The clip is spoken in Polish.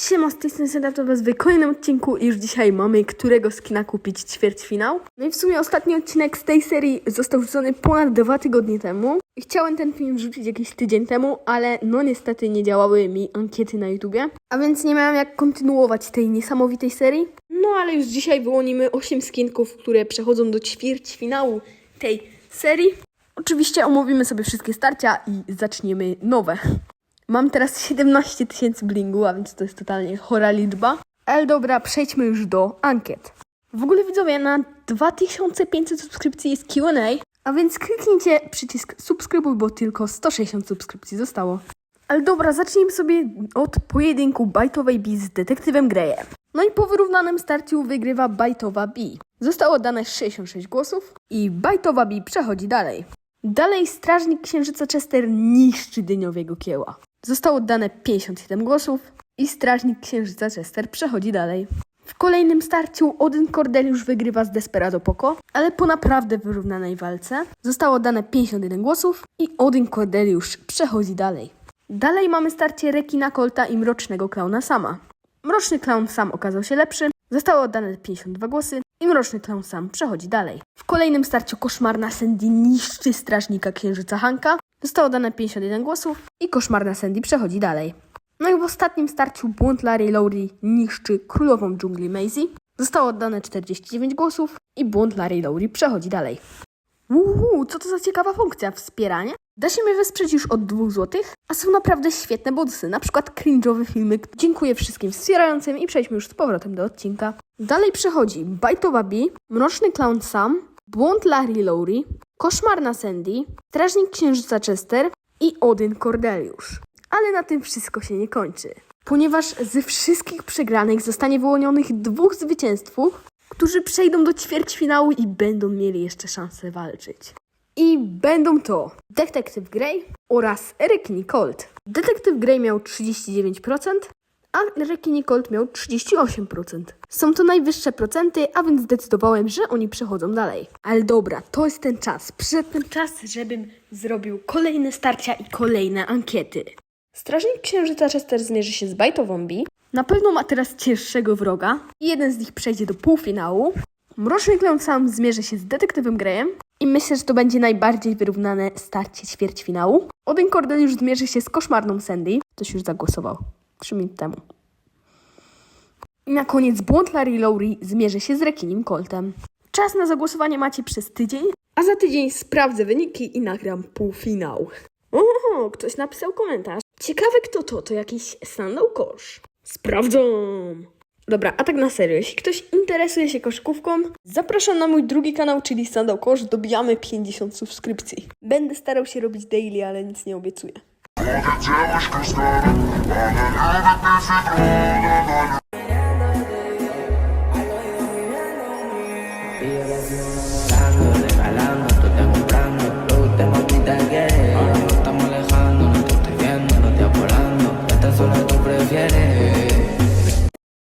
Siema, z tej strony Senda, to was w kolejnym odcinku i już dzisiaj mamy którego skina kupić ćwierćfinał. No i w sumie ostatni odcinek z tej serii został wrzucony ponad dwa tygodnie temu. Chciałem ten film wrzucić jakiś tydzień temu, ale no niestety nie działały mi ankiety na YouTubie. A więc nie miałem jak kontynuować tej niesamowitej serii. No ale już dzisiaj wyłonimy 8 skinków, które przechodzą do ćwierćfinału tej serii. Oczywiście omówimy sobie wszystkie starcia i zaczniemy nowe. Mam teraz 17 tysięcy blingu, a więc to jest totalnie chora liczba. Ale dobra, przejdźmy już do ankiet. W ogóle widzowie, na 2500 subskrypcji jest Q&A, a więc kliknijcie przycisk subskrybuj, bo tylko 160 subskrypcji zostało. Ale dobra, zacznijmy sobie od pojedynku bajtowej B z detektywem Greyem. No i po wyrównanym starciu wygrywa bajtowa B. Zostało dane 66 głosów i bajtowa B przechodzi dalej. Dalej strażnik księżyca Chester niszczy dyniowiego kieła. Zostało oddane 57 głosów i strażnik księżyca Chester przechodzi dalej. W kolejnym starciu Odyn Cordeliusz wygrywa z Desperado Poco, ale po naprawdę wyrównanej walce zostało oddane 51 głosów i Odyn Cordeliusz przechodzi dalej. Dalej mamy starcie Rekina Colta i Mrocznego Klauna Sama. Mroczny Klaun Sam okazał się lepszy, zostało oddane 52 głosy i Mroczny Klaun Sam przechodzi dalej. W kolejnym starciu koszmarna Sandy niszczy strażnika księżyca Hanka, zostało dane 51 głosów i koszmarna Sandy przechodzi dalej. No i w ostatnim starciu błąd Larry Lowry niszczy królową dżungli Maisie, zostało oddane 49 głosów i błąd Larry Lowry przechodzi dalej. Uuu, co to za ciekawa funkcja? Wspieranie? Da się mnie wesprzeć już od 2 zł, a są naprawdę świetne bonusy, na przykład cringe'owy filmik. Dziękuję wszystkim wspierającym i przejdźmy już z powrotem do odcinka. Dalej przechodzi Bajtowa B, Mroczny Clown Sam, Błąd Larry Lowry, Koszmarna Sandy, Strażnik Księżyca Chester i Odyn Cordeliusz. Ale na tym wszystko się nie kończy. Ponieważ ze wszystkich przegranych zostanie wyłonionych dwóch zwycięzców, którzy przejdą do ćwierćfinału i będą mieli jeszcze szansę walczyć. I będą to Detektyw Grey oraz Rekini Colt. Detektyw Grey miał 39%, a Rekini Colt miał 38%. Są to najwyższe procenty, a więc zdecydowałem, że oni przechodzą dalej. Ale dobra, to jest ten czas. Przyszedł ten czas, żebym zrobił kolejne starcia i kolejne ankiety. Strażnik Księżyca Chester zmierzy się z Bajtową B. Na pewno ma teraz cięższego wroga i jeden z nich przejdzie do półfinału. Mroczny Klon sam zmierzy się z Detektywem Greyem i myślę, że to będzie najbardziej wyrównane starcie ćwierćfinału. Odyn Cordeliusz zmierzy się z koszmarną Sandy. Ktoś już zagłosował 3 minuty temu. I na koniec błąd Larry Lowry zmierzy się z Rekinim Coltem. Czas na zagłosowanie macie przez tydzień, a za tydzień sprawdzę wyniki i nagram półfinał. Oho, ktoś napisał komentarz. Ciekawe kto to, to jakiś sandał kosz. Sprawdzam! Dobra, a tak na serio, jeśli ktoś interesuje się koszykówką, zapraszam na mój drugi kanał, czyli Sandał Kosz, dobijamy 50 subskrypcji. Będę starał się robić daily, ale nic nie obiecuję. Yeah.